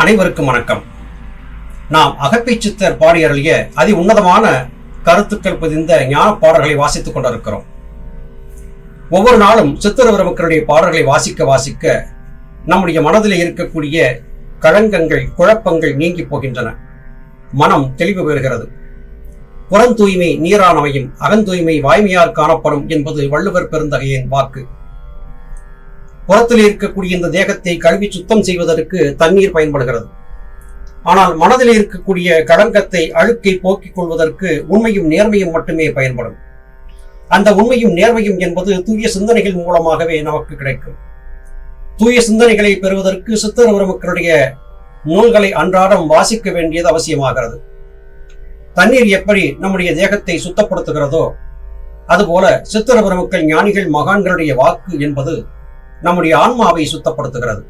அனைவருக்கும் வணக்கம். நாம் அகப்பை சித்தர் பாடியருளிய அதி உன்னதமான கருத்துக்கள் பதிந்த ஞான பாடல்களை வாசித்துக் கொண்டிருக்கிறோம். ஒவ்வொரு நாளும் சித்தரவர மக்களுடைய பாடல்களை வாசிக்க வாசிக்க நம்முடைய மனதில் இருக்கக்கூடிய களங்கங்கள் குழப்பங்கள் நீங்கி போகின்றன. மனம் தெளிவு பெறுகிறது. புறந்தூய்மை நீரானவையும் அகந்தூய்மை வாய்மையால் காணப்படும் என்பது வள்ளுவர் பெருந்தகையின் வாக்கு. புறத்தில் இருக்கக்கூடிய இந்த தேகத்தை கழுவி சுத்தம் செய்வதற்கு தண்ணீர் பயன்படுகிறது. ஆனால் மனதில் இருக்கக்கூடிய களங்கத்தை அழுக்கை போக்கிக் கொள்வதற்கு உண்மையும் நேர்மையும் மட்டுமே பயன்படும். அந்த உண்மையும் நேர்மையும் என்பது தூய சிந்தனைகள் மூலமாகவே நமக்கு கிடைக்கும். தூய சிந்தனைகளை பெறுவதற்கு சித்தர் உறவுக்களுடைய நூல்களை அன்றாடம் வாசிக்க வேண்டியது அவசியமாகிறது. தண்ணீர் எப்படி நம்முடைய தேகத்தை சுத்தப்படுத்துகிறதோ அதுபோல சித்திரபுர உறவுக்கள் ஞானிகள் மகான்களுடைய வாக்கு என்பது நம்முடைய ஆன்மாவை சுத்தப்படுத்துகிறது.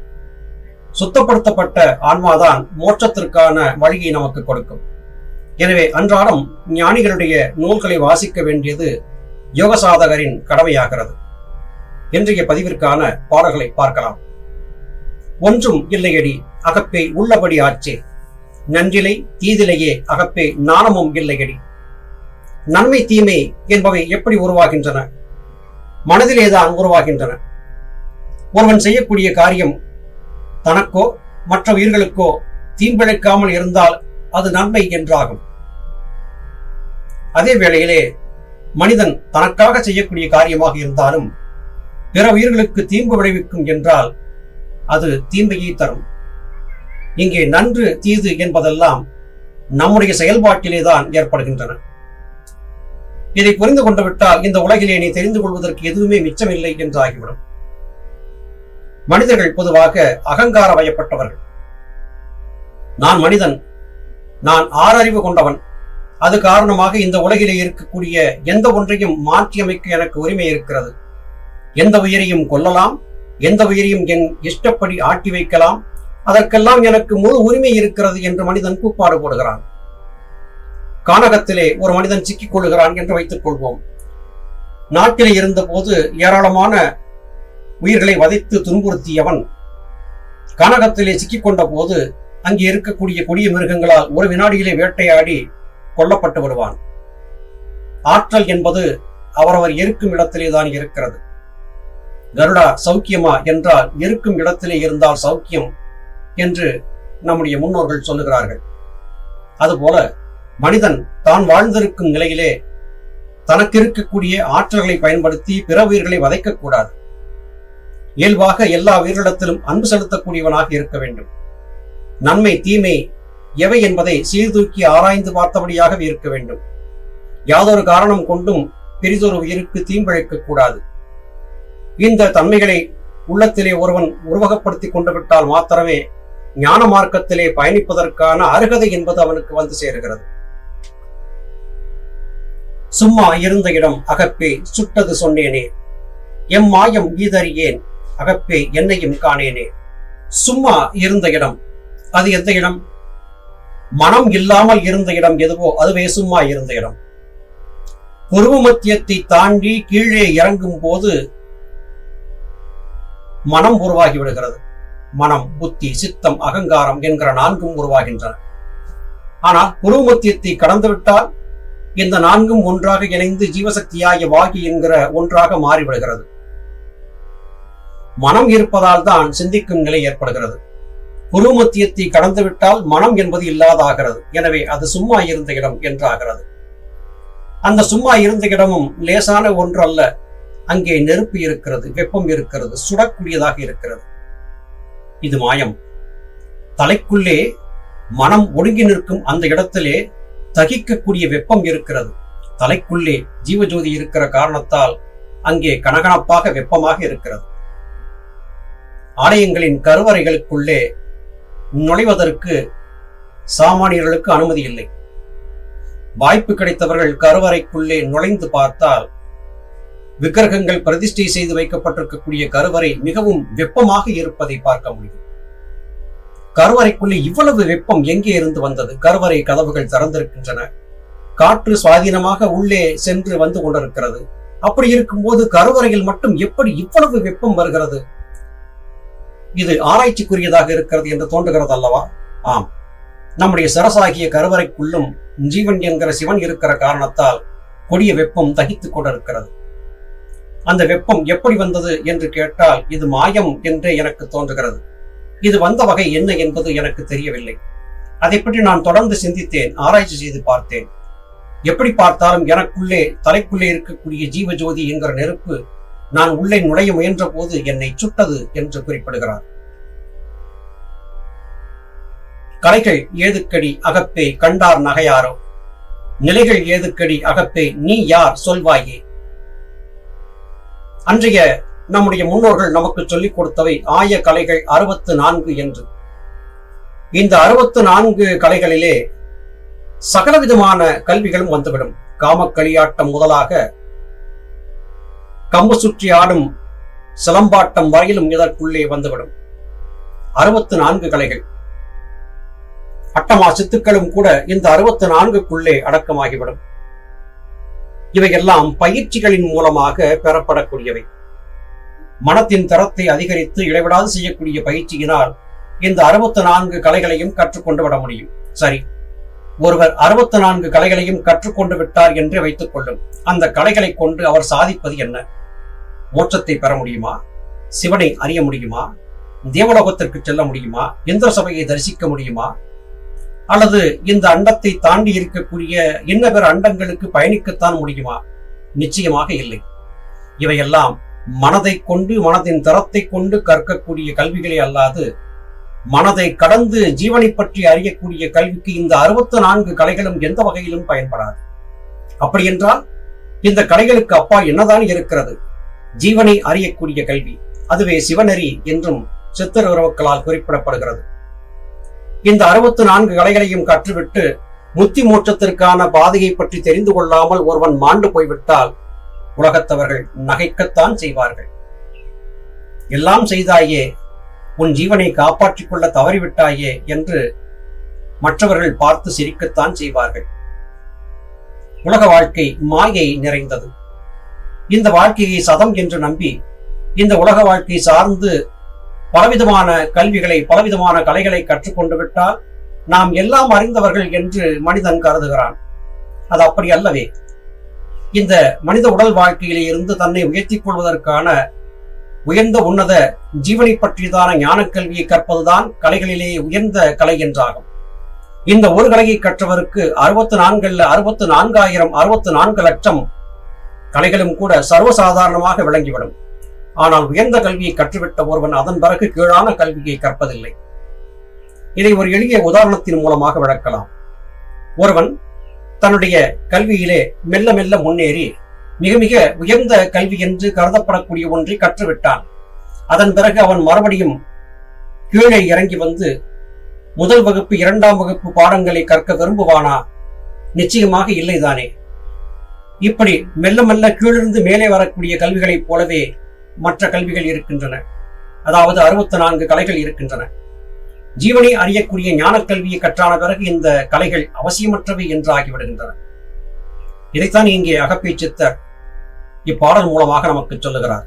சுத்தப்படுத்தப்பட்ட ஆன்மாதான் மோட்சத்திற்கான வழியை நமக்கு கொடுக்கும். எனவே அன்றாடம் ஞானிகளுடைய நூல்களை வாசிக்க வேண்டியது யோக சாதகரின் கடமையாகிறது. இன்றைய பதிவிற்கான பாடல்களை பார்க்கலாம். ஒன்றும் இல்லையடி அகப்பே உள்ளபடி ஆச்சே நன்றிலை தீதிலேயே அகப்பே நாணமும் இல்லையடி. நன்மை தீமை என்பவை எப்படி உருவாகின்றன? மனதிலேதான் உருவாகின்றன. ஒருவன் செய்யக்கூடிய காரியம் தனக்கோ மற்ற உயிர்களுக்கோ தீம்பிழைக்காமல் இருந்தால் அது நன்மை என்றாகும். அதே வேளையிலே மனிதன் தனக்காக செய்யக்கூடிய காரியமாக இருந்தாலும் பிற உயிர்களுக்கு தீம்பு விளைவிக்கும் என்றால் அது தீமையை தரும். இங்கே நன்று தீது என்பதெல்லாம் நம்முடைய செயல்பாட்டிலே தான் ஏற்படுகின்றன. இதை புரிந்து கொண்டு விட்டால் இந்த உலகிலே நீ தெரிந்து கொள்வதற்கு எதுவுமே மிச்சமில்லை என்றாகிவிடும். மனிதர்கள் பொதுவாக அகங்கார வயப்பட்டவர்கள். நான் மனிதன் நான் ஆறறிவு கொண்டவன். அது காரணமாக இந்த உலகிலே இருக்கக்கூடிய எந்த ஒன்றையும் மாற்றியமைக்க எனக்கு உரிமை இருக்கிறது. எந்த உயிரையும் கொல்லலாம் எந்த உயிரையும் என் இஷ்டப்படி ஆட்டி வைக்கலாம் அதற்கெல்லாம் எனக்கு முழு உரிமை இருக்கிறது என்று மனிதன் கூப்பாடு போடுகிறான். கானகத்திலே ஒரு மனிதன் சிக்கிக் கொள்கிறான் என்று வைத்துக் கொள்வோம். நாட்டிலே இருந்தபோது ஏராளமான உயிர்களை வதைத்து துன்புறுத்தியவன். கானகத்திலே சிக்கிக்கொண்ட போது அங்கே இருக்கக்கூடிய கொடிய மிருகங்களால் ஒரு வினாடியிலே வேட்டையாடி கொல்லப்பட்டு விடுவான். ஆற்றல் என்பது அவரவர் இருக்கும் இடத்திலே தான் இருக்கிறது. கருடா சௌக்கியமா என்றால் இருக்கும் இடத்திலே இருந்தால் சௌக்கியம் என்று நம்முடைய முன்னோர்கள் சொல்லுகிறார்கள். அதுபோல மனிதன் தான் வாழ்ந்திருக்கும் நிலையிலே தனக்கு இருக்கக்கூடிய ஆற்றல்களை பயன்படுத்தி பிற உயிர்களை வதைக்கக்கூடாது. இயல்பாக எல்லா உயிரிடத்திலும் அன்பு செலுத்தக்கூடியவனாக இருக்க வேண்டும். நன்மை தீமை எவை என்பதை சீர்தூக்கி ஆராய்ந்து பார்த்தபடியாகவே இருக்க வேண்டும். யாதொரு காரணம் கொண்டும் பெரிதொரு உயிருக்கு தீம்பிழைக்க கூடாது. இந்த தன்மைகளை உள்ளத்திலே ஒருவன் உருவகப்படுத்தி கொண்டு விட்டால் மாத்திரமே ஞான மார்க்கத்திலே பயணிப்பதற்கான அருகதை என்பது அவனுக்கு வந்து சேருகிறது. சும்மா இருந்த இடம் அகப்பே சுட்டது சொன்னேனே. எம் மாயம் ஈதறியேன். அகப்பே என்னையும் காணேனே. சும்மா இருந்த இடம். அது எந்த இடம்? மனம் இல்லாமல் இருந்த இடம் எதுவோ அதுவே சும்மா இருந்த இடம். புருவ மத்தியத்தை தாண்டி கீழே இறங்கும் போது மனம் உருவாகி விடுகிறது. மனம் புத்தி சித்தம் அகங்காரம் என்கிற நான்கும் உருவாகின்றன. ஆனால் புருவ மத்தியத்தை கடந்துவிட்டால் இந்த நான்கும் ஒன்றாக இணைந்து ஜீவசக்தியாகிய வாகி என்கிற ஒன்றாக மாறிவிடுகிறது. மனம் இருப்பதால் தான் சிந்திக்கும் நிலை ஏற்படுகிறது. புருமத்தியத்தை கடந்துவிட்டால் மனம் என்பது இல்லாதாகிறது. எனவே அது சும்மா இருந்த இடம் என்றாகிறது. அந்த சும்மா இருந்த இடமும் லேசான ஒன்று அல்ல அங்கே நெருப்பு இருக்கிறது வெப்பம் இருக்கிறது சுடக்கூடியதாக இருக்கிறது. இது மாயம். தலைக்குள்ளே மனம் ஒடுங்கி நிற்கும் அந்த இடத்திலே தகிக்கக்கூடிய வெப்பம் இருக்கிறது. தலைக்குள்ளே ஜீவஜோதி இருக்கிற காரணத்தால் அங்கே கனகனப்பாக வெப்பமாக இருக்கிறது. ஆலயங்களின் கருவறைகளுக்குள்ளே நுழைவதற்கு சாமானியர்களுக்கு அனுமதி இல்லை. வாய்ப்பு கிடைத்தவர்கள் கருவறைக்குள்ளே நுழைந்து பார்த்தால் விக்கிரகங்கள் பிரதிஷ்டை செய்து வைக்கப்பட்டிருக்கக்கூடிய கருவறை மிகவும் வெப்பமாக இருப்பதை பார்க்க முடியும். கருவறைக்குள்ளே இவ்வளவு வெப்பம் எங்கே இருந்து வந்தது? கருவறை கதவுகள் திறந்திருக்கின்றன. காற்று சுவாதீனமாக உள்ளே சென்று வந்து கொண்டிருக்கிறது. அப்படி இருக்கும்போது கருவறையில் மட்டும் எப்படி இவ்வளவு வெப்பம் வருகிறது? இது ஆராய்ச்சிக்குரியதாக இருக்கிறது என்று தோன்றுகிறது அல்லவா? ஆம். நம்முடைய சிரசாகிய கருவறைக்குள்ளும் ஜீவன் என்கிற சிவன் இருக்கிற காரணத்தால் கொடிய வெப்பம் தகித்துக் கொண்டிருக்கிறது. அந்த வெப்பம் எப்படி வந்தது என்று கேட்டால் இது மாயம் என்றே எனக்கு தோன்றுகிறது. இது வந்த வகை என்ன என்பது எனக்கு தெரியவில்லை. அதை பற்றி நான் தொடர்ந்து சிந்தித்தேன் ஆராய்ச்சி செய்து பார்த்தேன். எப்படி பார்த்தாலும் எனக்குள்ளே தலைக்குள்ளே இருக்கக்கூடிய ஜீவஜோதி என்கிற நெருப்பு நான் உள்ளே நுழைய முயன்ற போது என்னை சுட்டது என்று குறிப்பிடுகிறார். கலைகள் ஏதுக்கடி அகப்பே கண்டார் நகையாரோ? நிலைகள் ஏதுக்கடி அகப்பே நீ யார் சொல்வாயே? அன்றைய நம்முடைய முன்னோர்கள் நமக்கு சொல்லிக் கொடுத்தவை ஆய கலைகள் அறுபத்து நான்கு என்று. இந்த அறுபத்து நான்கு கலைகளிலே சகலவிதமான கல்விகளும் வந்துவிடும். காமக்களியாட்டம் முதலாக கம்பு சுற்றி ஆடும் சிலம்பாட்டம் வரையிலும் இதற்குள்ளே வந்துவிடும். அறுபத்து நான்கு கலைகள். அட்டமா சித்துக்களும் கூட இந்த அறுபத்து நான்குக்குள்ளே அடக்கமாகிவிடும். இவையெல்லாம் பயிற்சிகளின் மூலமாக பெறப்படக்கூடியவை. மனத்தின் தரத்தை அதிகரித்து இடைவிடாது செய்யக்கூடிய பயிற்சியினால் இந்த அறுபத்து நான்கு கலைகளையும் கற்றுக்கொண்டு விட முடியும். சரி ஒருவர் அறுபத்து நான்கு கலைகளையும் கற்றுக்கொண்டு விட்டார் என்று வைத்துக் கொள்ளும். அந்த கலைகளை கொண்டு அவர் சாதிப்பது என்ன? மோட்சத்தை பெற முடியுமா? சிவனை அறிய முடியுமா? தேவலோகத்திற்கு செல்ல முடியுமா? இந்திர சபையை தரிசிக்க முடியுமா? அல்லது இந்த அண்டத்தை தாண்டி இருக்கக்கூடிய இன்ன பிற அண்டங்களுக்கு பயணிக்கத்தான் முடியுமா? நிச்சயமாக இல்லை. இவையெல்லாம் மனதை கொண்டு மனதின் தரத்தை கொண்டு கற்கக்கூடிய கல்விகளே அல்லாது மனதை கடந்து ஜீவனை பற்றி அறியக்கூடிய கல்விக்கு இந்த அறுபத்து நான்கு கலைகளும் எந்த வகையிலும் பயன்படாது. அப்படி என்றால் இந்த கலைகளுக்கு அப்பா என்னதான் இருக்கிறது? ஜீவனை அறியக்கூடிய கல்வி அதுவே சிவநெறி என்றும் சித்தர் உறவுகளால் குறிப்பிடப்படுகிறது. இந்த அறுபத்து நான்கு கலைகளையும் கற்றுவிட்டு முத்தி மோட்சத்திற்கான பாதையை பற்றி தெரிந்து கொள்ளாமல் ஒருவன் மாண்டு போய்விட்டால் உலகத்தவர்கள் நகைக்கத்தான் செய்வார்கள். எல்லாம் செய்தாயே உன் ஜீவனை காப்பாற்றிக் கொள்ள தவறிவிட்டாயே என்று மற்றவர்கள் பார்த்து சிரிக்கத்தான் செய்வார்கள். உலக வாழ்க்கை மாயை நிறைந்தது. இந்த வாழ்க்கையை சதம் என்று நம்பி இந்த உலக வாழ்க்கை சார்ந்து பலவிதமான கல்விகளை பலவிதமான கலைகளை கற்றுக்கொண்டு விட்டால் நாம் எல்லாம் அறிந்தவர்கள் என்று மனிதன் கருதுகிறான். அது அப்படி அல்லவே இந்த மனித உடல் வாழ்க்கையிலே இருந்து தன்னை உயர்த்திக் கொள்வதற்கான உயர்ந்த உன்னத ஜீவனை பற்றியதான ஞானக் கல்வியை கற்பதுதான் கலைகளிலே உயர்ந்த கலை என்றாகும். இந்த ஒரு கலையை கற்றவருக்கு அறுபத்து நான்குல அறுபத்து நான்காயிரம் அறுபத்து நான்கு லட்சம் கலைகளும் கூட சர்வசாதாரணமாக விளங்கிவிடும். ஆனால் உயர்ந்த கல்வியை கற்றுவிட்ட ஒருவன் அதன் பிறகு கீழான கல்வியை கற்பதில்லை. இதை ஒரு எளிய உதாரணத்தின் மூலமாக விளக்கலாம். ஒருவன் தன்னுடைய கல்வியிலே மெல்ல மெல்ல முன்னேறி மிக மிக உயர்ந்த கல்வி என்று கருதப்படக்கூடிய ஒன்றை கற்றுவிட்டான். அதன் பிறகு அவன் மறுபடியும் கீழே இறங்கி வந்து முதல் வகுப்பு இரண்டாம் வகுப்பு பாடங்களை கற்க விரும்புவானா? நிச்சயமாக இல்லைதானே. இப்படி மெல்ல மெல்ல கீழிருந்து மேலே வரக்கூடிய கல்விகளைப் போலவே மற்ற கல்விகள் இருக்கின்றன. அதாவது அறுபத்தி நான்கு கலைகள் இருக்கின்றன. ஜீவனை அறியக்கூடிய ஞானக் கல்வியை கற்றான பிறகு இந்த கலைகள் அவசியமற்றவை என்றாகிவிடுகின்றன இதைத்தான் இங்கே அகப்பை சித்தர் இப்பாடல் மூலமாக நமக்கு சொல்லுகிறார்.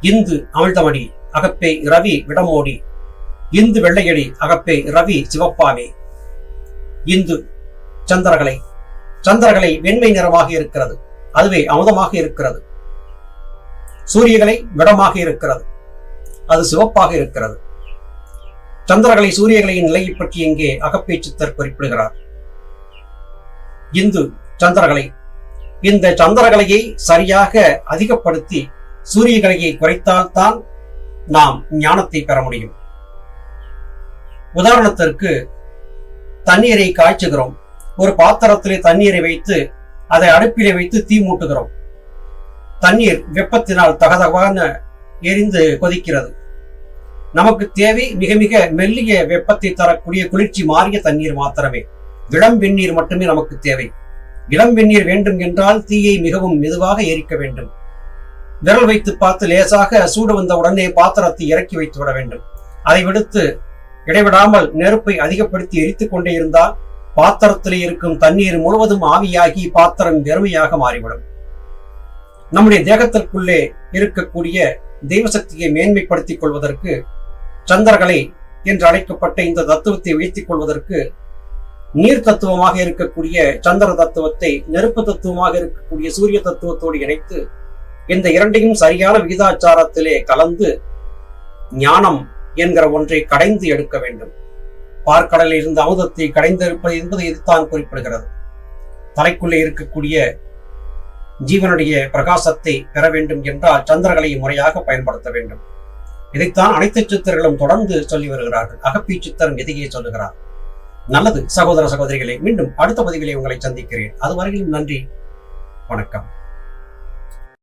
இந்து அமிழ்தமடி அகப்பே ரவி விடமோடி. இந்து வெள்ளையடி அகப்பே ரவி சிவப்பாமே. இந்து சந்திரகலை சந்திரகலை வெண்மை நிறமாக இருக்கிறது. அதுவே அமுதமாக இருக்கிறது. சூரியகலை விடமாக இருக்கிறது. அது சிவப்பாக இருக்கிறது. சந்திரகலை சூரியகலையின் நிலையை பற்றி இங்கே அகப்பேச்சித்தர் குறிப்பிடுகிறார். இந்து சந்திரகலை இந்த சந்திரகலையை சரியாக அதிகப்படுத்தி சூரியகலையை குறைத்தால்தான் நாம் ஞானத்தை பெற முடியும். உதாரணத்திற்கு தண்ணீரை காய்ச்சுகிறோம். ஒரு பாத்திரத்திலே தண்ணீரை வைத்து அதை அடுப்பிலே வைத்து தீ மூட்டுகிறோம். தண்ணீர் வெப்பத்தினால் தகதகவான எரிந்து கொதிக்கிறது. நமக்கு தேவை மிக மிக மெல்லிய வெப்பத்தை தரக்கூடிய குளிர்ச்சி மாறிய தண்ணீர் மாத்திரமே. இளம் வெந்நீர் மட்டுமே நமக்கு தேவை. இளம் வெந்நீர் வேண்டும் என்றால் தீயை மிகவும் மெதுவாக எரிக்க வேண்டும். விரல் வைத்து பார்த்து லேசாக சூடு வந்த உடனே பாத்திரத்தை இறக்கி வைத்து விட வேண்டும். அதை விடுத்து இடைவிடாமல் நெருப்பை அதிகப்படுத்தி எரித்துக் கொண்டே இருந்தால் பாத்திரத்தில் இருக்கும் தண்ணீர் முழுவதும் ஆவியாகி பாத்திரம் வெறுமையாக மாறிவிடும். நம்முடைய தேகத்திற்குள்ளே இருக்கக்கூடிய தெய்வசக்தியை மேன்மைப்படுத்திக் கொள்வதற்கு சந்திரகலை என்று அழைக்கப்பட்ட இந்த தத்துவத்தை வீழ்த்திக் கொள்வதற்கு நீர் தத்துவமாக இருக்கக்கூடிய சந்திர தத்துவத்தை நெருப்பு தத்துவமாக இருக்கக்கூடிய சூரிய தத்துவத்தோடு இணைத்து இந்த இரண்டையும் சரியான விகிதாச்சாரத்திலே கலந்து ஞானம் என்கிற ஒன்றை கடைந்து எடுக்க வேண்டும். பார்க்கடலில் இருந்த அமுதத்தை கடைந்திருப்பது என்பது இதுதான் குறிப்பிடுகிறது. தலைக்குள்ளே இருக்கக்கூடிய ஜீவனுடைய பிரகாசத்தை பெற வேண்டும் என்றால் சந்திரகளை முறையாக பயன்படுத்த வேண்டும். இதைத்தான் அனைத்து சித்தர்களும் தொடர்ந்து சொல்லி வருகிறார்கள். அகப்பி சித்தரும் எதையே சொல்லுகிறார். நல்லது சகோதர சகோதரிகளை மீண்டும் அடுத்த பதிவிலே உங்களை சந்திக்கிறேன். அதுவரையிலும் நன்றி வணக்கம்.